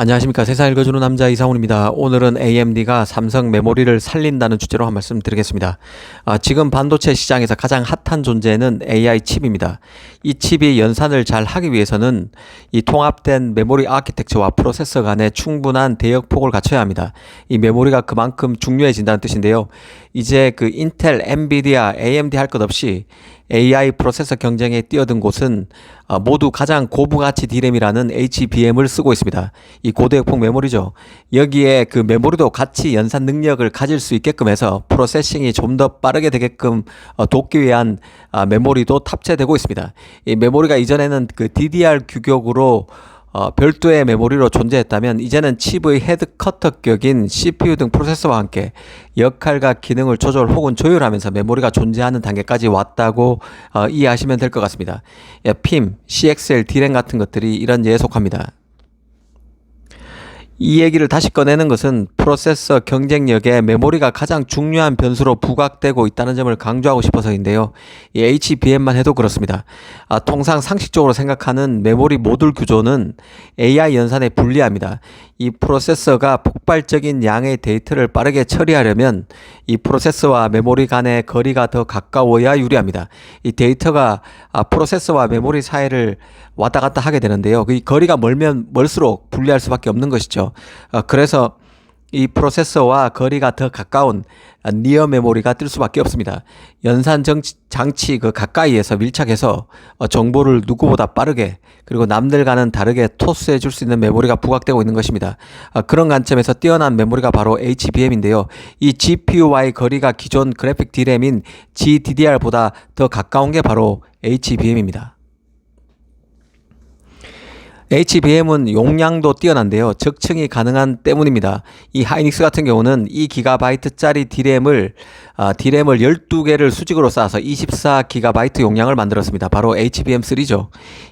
안녕하십니까 세상 읽어주는 남자 이상훈입니다. 오늘은 AMD가 삼성 메모리를 살린다는 주제로 한 말씀 드리겠습니다. 아, 지금 반도체 시장에서 가장 핫한 존재는 AI 칩입니다. 이 칩이 연산을 잘 하기 위해서는 이 통합된 메모리 아키텍처와 프로세서 간에 충분한 대역폭을 갖춰야 합니다. 이 메모리가 그만큼 중요해진다는 뜻인데요. 이제 그 인텔, 엔비디아, AMD 할 것 없이 AI 프로세서 경쟁에 뛰어든 곳은 아, 모두 가장 고부가치 D램이라는 HBM을 쓰고 있습니다. 이 고대역폭 메모리죠. 여기에 그 메모리도 같이 연산 능력을 가질 수 있게끔 해서 프로세싱이 좀 더 빠르게 되게끔 어, 돕기 위한 아, 메모리도 탑재되고 있습니다. 이 메모리가 이전에는 그 DDR 규격으로 어, 별도의 메모리로 존재했다면 이제는 칩의 헤드 커터 격인 CPU 등 프로세서와 함께 역할과 기능을 조절 혹은 조율하면서 메모리가 존재하는 단계까지 왔다고 어, 이해하시면 될 것 같습니다. 예, PIM, CXL, D램 같은 것들이 이런 예에 속합니다. 이 얘기를 다시 꺼내는 것은 프로세서 경쟁력에 메모리가 가장 중요한 변수로 부각되고 있다는 점을 강조하고 싶어서인데요. 이 HBM만 해도 그렇습니다. 아, 통상 상식적으로 생각하는 메모리 모듈 구조는 AI 연산에 불리합니다. 이 프로세서가 폭발적인 양의 데이터를 빠르게 처리하려면 이 프로세서와 메모리 간의 거리가 더 가까워야 유리합니다. 이 데이터가 아, 프로세서와 메모리 사이를 왔다 갔다 하게 되는데요. 그 거리가 멀면 멀수록 불리할 수밖에 없는 것이죠. 어, 그래서 이 프로세서와 거리가 더 가까운 니어 메모리가 뜰 수밖에 없습니다. 연산 정치, 장치 그 가까이에서 밀착해서 어, 정보를 누구보다 빠르게 그리고 남들과는 다르게 토스해 줄 수 있는 메모리가 부각되고 있는 것입니다. 어, 그런 관점에서 뛰어난 메모리가 바로 HBM인데요. 이 GPU와의 거리가 기존 그래픽 D램인 GDDR보다 더 가까운 게 바로 HBM입니다. HBM은 용량도 뛰어난데요. 적층이 가능한 때문입니다. 이 하이닉스 같은 경우는 2GB짜리 D램을 아, D램을 12개를 수직으로 쌓아서 24GB 용량을 만들었습니다. 바로 HBM3죠.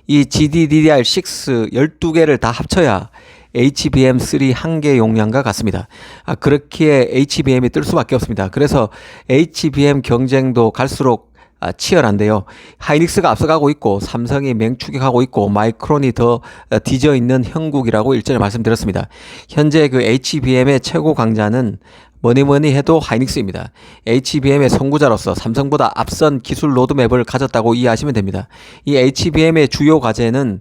이 GDDR6 12개를 다 합쳐야 HBM3 한 개 용량과 같습니다. 아, 그렇기에 HBM이 뜰 수밖에 없습니다. 그래서 HBM 경쟁도 갈수록 아, 치열한데요. 하이닉스가 앞서가고 있고 삼성이 맹추격하고 있고 마이크론이 더 어, 뒤져 있는 형국이라고 일전에 말씀드렸습니다. 현재 그 HBM의 최고 강자는 뭐니 뭐니 해도 하이닉스입니다. HBM의 선구자로서 삼성보다 앞선 기술 로드맵을 가졌다고 이해하시면 됩니다. 이 HBM의 주요 과제는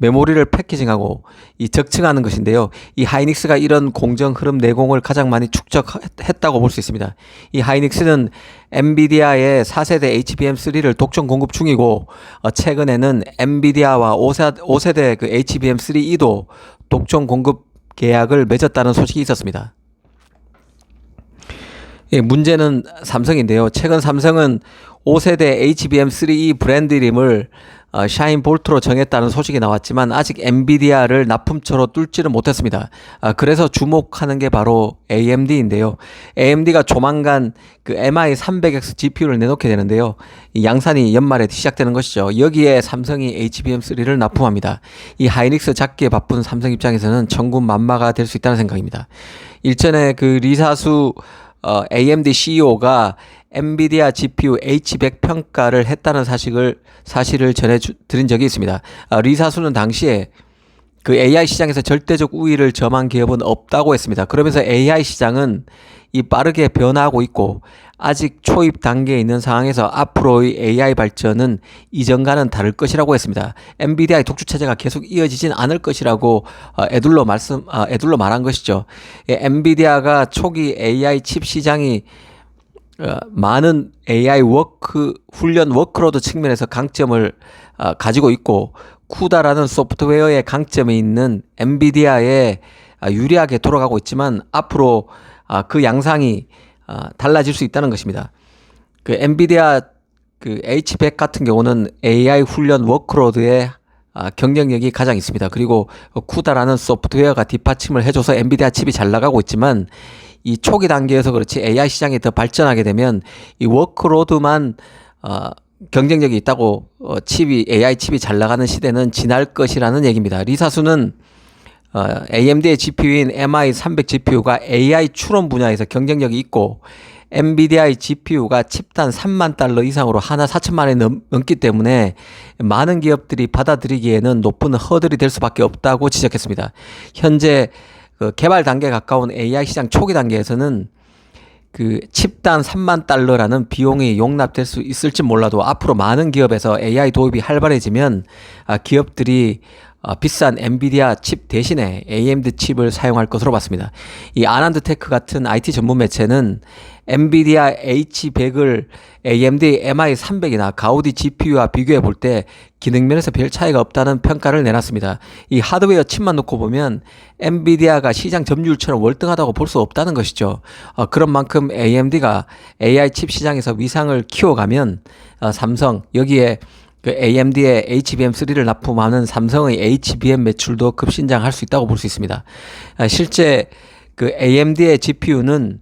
메모리를 패키징하고 이 적층하는 것인데요. 이 하이닉스가 이런 공정 흐름 내공을 가장 많이 축적했다고 볼 수 있습니다. 이 하이닉스는 엔비디아의 4세대 HBM3를 독점 공급 중이고 어, 최근에는 엔비디아와 5세, 5세대 그 HBM3E도 독점 공급 계약을 맺었다는 소식이 있었습니다. 예, 문제는 삼성인데요. 최근 삼성은 5세대 HBM3E 브랜드 이름을 어, 샤인 볼트로 정했다는 소식이 나왔지만 아직 엔비디아를 납품처로 뚫지를 못했습니다. 아, 그래서 주목하는 게 바로 AMD인데요. AMD가 조만간 그 MI300X GPU를 내놓게 되는데요. 이 양산이 연말에 시작되는 것이죠. 여기에 삼성이 HBM3를 납품합니다. 이 하이닉스 잡기에 바쁜 삼성 입장에서는 천군 만마가 될 수 있다는 생각입니다. 일전에 그 리사수 어, AMD CEO가 엔비디아 GPU H100 평가를 했다는 사실을 사실을 전해 드린 적이 있습니다. 아, 리사수는 당시에 그 AI 시장에서 절대적 우위를 점한 기업은 없다고 했습니다. 그러면서 AI 시장은 이 빠르게 변화하고 있고 아직 초입 단계에 있는 상황에서 앞으로의 AI 발전은 이전과는 다를 것이라고 했습니다. 엔비디아의 독주 체제가 계속 이어지진 않을 것이라고 어, 애둘러 말씀 어, 애둘러 말한 것이죠. 예, 엔비디아가 초기 AI 칩 시장이 어, 많은 AI 워크 훈련 워크로드 측면에서 강점을 어, 가지고 있고 쿠다라는 소프트웨어의 강점이 있는 엔비디아에 아, 유리하게 돌아가고 있지만 앞으로 아, 그 양상이 아, 달라질 수 있다는 것입니다. 그 엔비디아 그 H100 같은 경우는 AI 훈련 워크로드의 경쟁력이 가장 있습니다. 그리고 쿠다라는 소프트웨어가 뒷받침을 해줘서 엔비디아 칩이 잘 나가고 있지만 이 초기 단계에서 그렇지 AI 시장이 더 발전하게 되면 이 워크로드만 어, 경쟁력이 있다고 어, 칩이 AI 칩이 잘 나가는 시대는 지날 것이라는 얘기입니다. 리사수는 어, AMD의 GPU인 MI300 GPU가 AI 추론 분야에서 경쟁력이 있고 엔비디아의 GPU가 칩단 3만 달러 이상으로 하나 4천만 원이 넘, 넘기 때문에 많은 기업들이 받아들이기에는 높은 허들이 될 수밖에 없다고 지적했습니다. 현재 그 개발 단계에 가까운 AI 시장 초기 단계에서는 그 칩단 3만 달러라는 비용이 용납될 수 있을지 몰라도 앞으로 많은 기업에서 AI 도입이 활발해지면 아, 기업들이 어, 비싼 엔비디아 칩 대신에 AMD 칩을 사용할 것으로 봤습니다. 이 아난드 테크 같은 IT 전문 매체는 엔비디아 H100을 AMD MI300이나 가우디 GPU와 비교해 볼 때 기능 면에서 별 차이가 없다는 평가를 내놨습니다. 이 하드웨어 칩만 놓고 보면 엔비디아가 시장 점유율처럼 월등하다고 볼 수 없다는 것이죠. 어, 그런 만큼 AMD가 AI 칩 시장에서 위상을 키워가면 어, 삼성 여기에 그 AMD의 HBM3를 납품하는 삼성의 HBM 매출도 급신장할 수 있다고 볼 수 있습니다. 아, 실제 그 AMD의 GPU는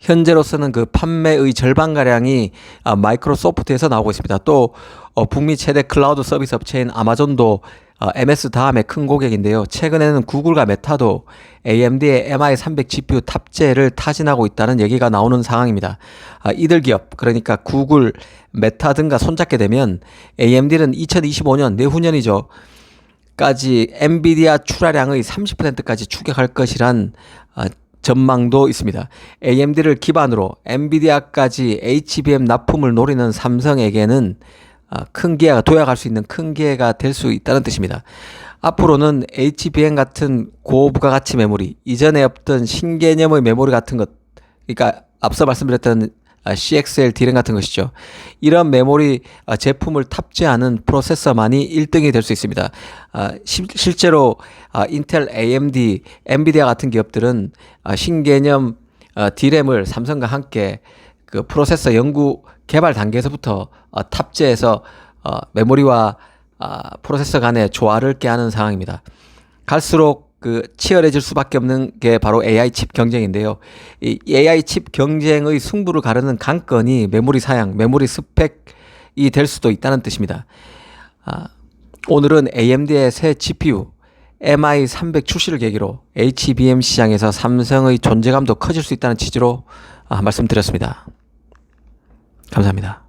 현재로서는 그 판매의 절반 가량이 아, 마이크로소프트에서 나오고 있습니다. 또 어, 북미 최대 클라우드 서비스 업체인 아마존도 어, MS 다음에 큰 고객인데요. 최근에는 구글과 메타도 AMD의 MI300 GPU 탑재를 타진하고 있다는 얘기가 나오는 상황입니다. 아, 이들 기업, 그러니까 구글, 메타 등과 손잡게 되면 AMD는 2025년 내후년이죠. 까지 엔비디아 출하량의 30%까지 추격할 것이란 아, 전망도 있습니다. AMD를 기반으로 엔비디아까지 HBM 납품을 노리는 삼성에게는 아, 큰 기회가 도약할 수 있는 큰 기회가 될 수 있다는 뜻입니다. 앞으로는 HBM 같은 고부가가치 메모리, 이전에 없던 신개념의 메모리 같은 것, 그러니까 앞서 말씀드렸던 아, CXL D램 같은 것이죠. 이런 메모리 아, 제품을 탑재하는 프로세서만이 1등이 될 수 있습니다. 아, 시, 실제로 아, 인텔, AMD, 엔비디아 같은 기업들은 아, 신개념 어, D램을 삼성과 함께 그 프로세서 연구 개발 단계에서부터 어, 탑재해서 어, 메모리와 어, 프로세서 간의 조화를 깨하는 상황입니다. 갈수록 그 치열해질 수밖에 없는 게 바로 AI 칩 경쟁인데요. 이 AI 칩 경쟁의 승부를 가르는 관건이 메모리 사양, 메모리 스펙이 될 수도 있다는 뜻입니다. 아, 오늘은 AMD의 새 GPU MI300 출시를 계기로 HBM 시장에서 삼성의 존재감도 커질 수 있다는 취지로 아, 말씀드렸습니다. 감사합니다.